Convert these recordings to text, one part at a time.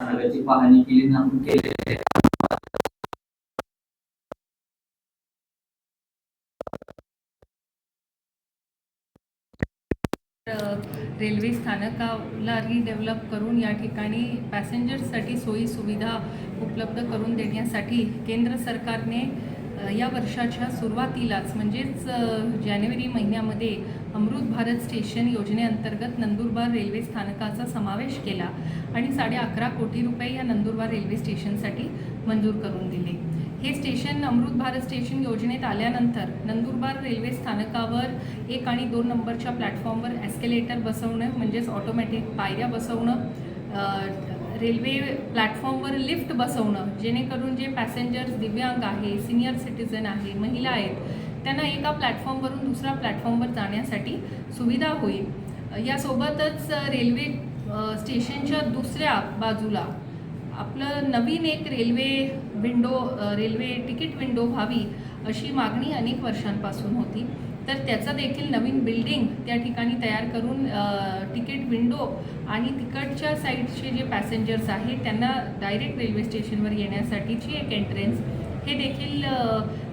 स्थानकाची पाहणी केली आपण केली. रेल्वे स्थानकाला रिडेव्हलप करून या ठिकाणी पॅसेंजर्ससाठी सोयी सुविधा उपलब्ध करून देण्यासाठी केंद्र सरकारने या वर्षाच्या सुरुवातीलाच म्हणजेच जानेवारी महिन्यामध्ये अमृत भारत स्टेशन योजनेअंतर्गत नंदुरबार रेल्वे स्थानकाचा समावेश केला आणि साडे अकरा कोटी रुपये या नंदुरबार रेल्वे स्टेशनसाठी मंजूर करून दिले. हे स्टेशन अमृत भारत स्टेशन योजनेत आल्यानंतर नंदुरबार रेल्वे स्थानकावर एक आणि दोन नंबरच्या प्लॅटफॉर्मवर ॲस्केलेटर बसवणं म्हणजेच ऑटोमॅटिक पायऱ्या बसवणं रेल्वे प्लॅटफॉर्मवर लिफ्ट बसवणं जेणेकरून जे पॅसेंजर्स दिव्यांग आहे सिनियर सिटीजन आहे महिला आहेत त्यांना एका प्लॅटफॉर्मवरून दुसऱ्या प्लॅटफॉर्मवर जाण्यासाठी सुविधा होईल. यासोबतच रेल्वे स्टेशनच्या दुसऱ्या बाजूला आपलं नवीन एक railway window railway ticket window व्हावी अशी मागणी अनेक वर्षांपासून होती. तर त्याचं देखील नवीन बिल्डिंग त्या ठिकाणी तयार करून तिकीट विंडो आणि तिकडच्या साईडचे जे पॅसेंजर्स आहेत त्यांना डायरेक्ट रेल्वे स्टेशनवर येण्यासाठीची एक एंट्रन्स हे देखील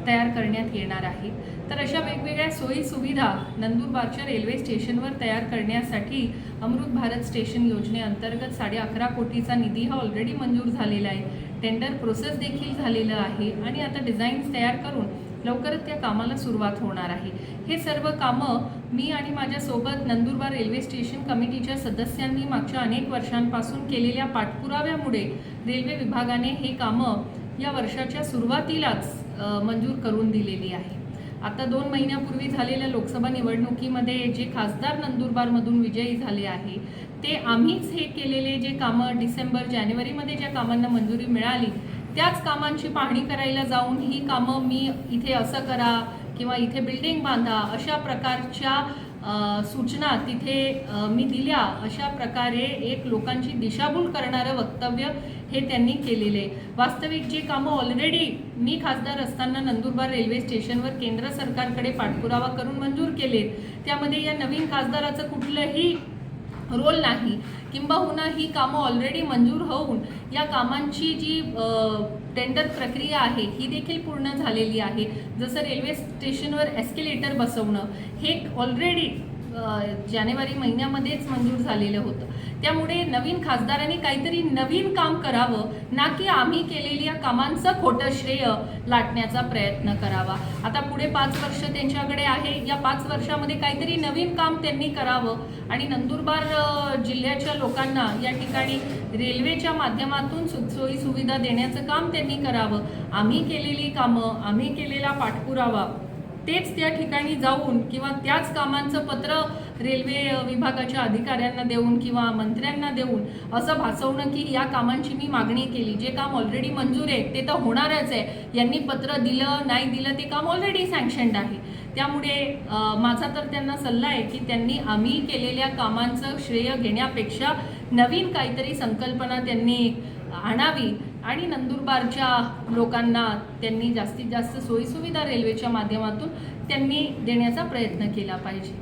तयार करण्यात येणार आहे. तर अशा वेगवेगळ्या सोयी सुविधा नंदुरबारच्या रेल्वे स्टेशनवर तयार करण्यासाठी अमृत भारत स्टेशन योजनेअंतर्गत साडे अकरा कोटीचा निधी हा ऑलरेडी मंजूर झालेला आहे. टेंडर प्रोसेस देखील झालेलं आहे आणि आता डिझाईन्स तयार करून लवकरच त्या कामाला सुरुवात होणार आहे. हे सर्व कामं मी आणि माझ्यासोबत नंदुरबार रेल्वे स्टेशन कमिटीच्या सदस्यांनी मागच्या अनेक वर्षांपासून केलेल्या पाठपुराव्यामुळे रेल्वे विभागाने हे कामं या वर्षाच्या सुरुवातीलाच मंजूर करून दिलेली आहे. आता दोन महिन्यापूर्वी झालेल्या लोकसभा निवडणुकीमध्ये जे खासदार नंदुरबारमधून विजयी झाले आहे ते आम्हीच हे केलेले जे कामं डिसेंबर जानेवारीमध्ये ज्या कामांना मंजुरी मिळाली त्याच कामांची पाहणी करायला जाऊन ही कामं मी इथे असं करा किंवा इथे बिल्डिंग बांधा अशा प्रकारच्या सूचना तिथे मी दिल्या अशा प्रकारे एक लोकांची दिशाभूल करणारं वक्तव्य हे त्यांनी केलेले आहे. वास्तविक जी कामं ऑलरेडी मी खासदार असताना नंदुरबार रेल्वे स्टेशनवर केंद्र सरकारकडे पाठपुरावा करून मंजूर केलेत त्यामध्ये या नवीन खासदाराचं कुठलंही रोल नाही. किंबहुना ही कामं ऑलरेडी मंजूर होऊन या कामांची जी टेंडर प्रक्रिया आहे ही देखील पूर्ण झालेली आहे. जसं रेल्वे स्टेशनवर एस्केलेटर बसवणं हे ऑलरेडी जानेवारी महिन्यामध्येच मंजूर झालेलं होतं. त्यामुळे नवीन खासदारांनी काहीतरी नवीन काम करावं ना की आम्ही केलेल्या कामांचं खोटं श्रेय लाटण्याचा प्रयत्न करावा. आता पुढे पाच वर्ष त्यांच्याकडे आहे. या पाच वर्षामध्ये काहीतरी नवीन काम त्यांनी करावं आणि नंदुरबार जिल्ह्याच्या लोकांना या ठिकाणी रेल्वेच्या माध्यमातून सुखसोयी सुविधा देण्याचं काम त्यांनी करावं. आम्ही केलेली कामं आम्ही केलेला पाठपुरावा तेच त्या ठिकाणी जाऊन किंवा त्याच कामांचं पत्र रेल्वे विभागाच्या अधिकाऱ्यांना देऊन किंवा मंत्र्यांना देऊन असं भासवणं की या कामांची मी मागणी केली. जे काम ऑलरेडी मंजूर आहे ते तर होणारच आहे. यांनी पत्र दिलं नाही दिलं ते काम ऑलरेडी सँक्शन्ड आहे. त्यामुळे माझा तर त्यांना सल्ला आहे की त्यांनी आम्ही केलेल्या कामांचं श्रेय घेण्यापेक्षा नवीन काहीतरी संकल्पना त्यांनी आणावी. आणि नंदुरबारच्या लोकांना त्यांनी जास्तीत जास्त सोयीसुविधा रेल्वेच्या माध्यमातून त्यांनी देण्याचा प्रयत्न केला पाहिजे.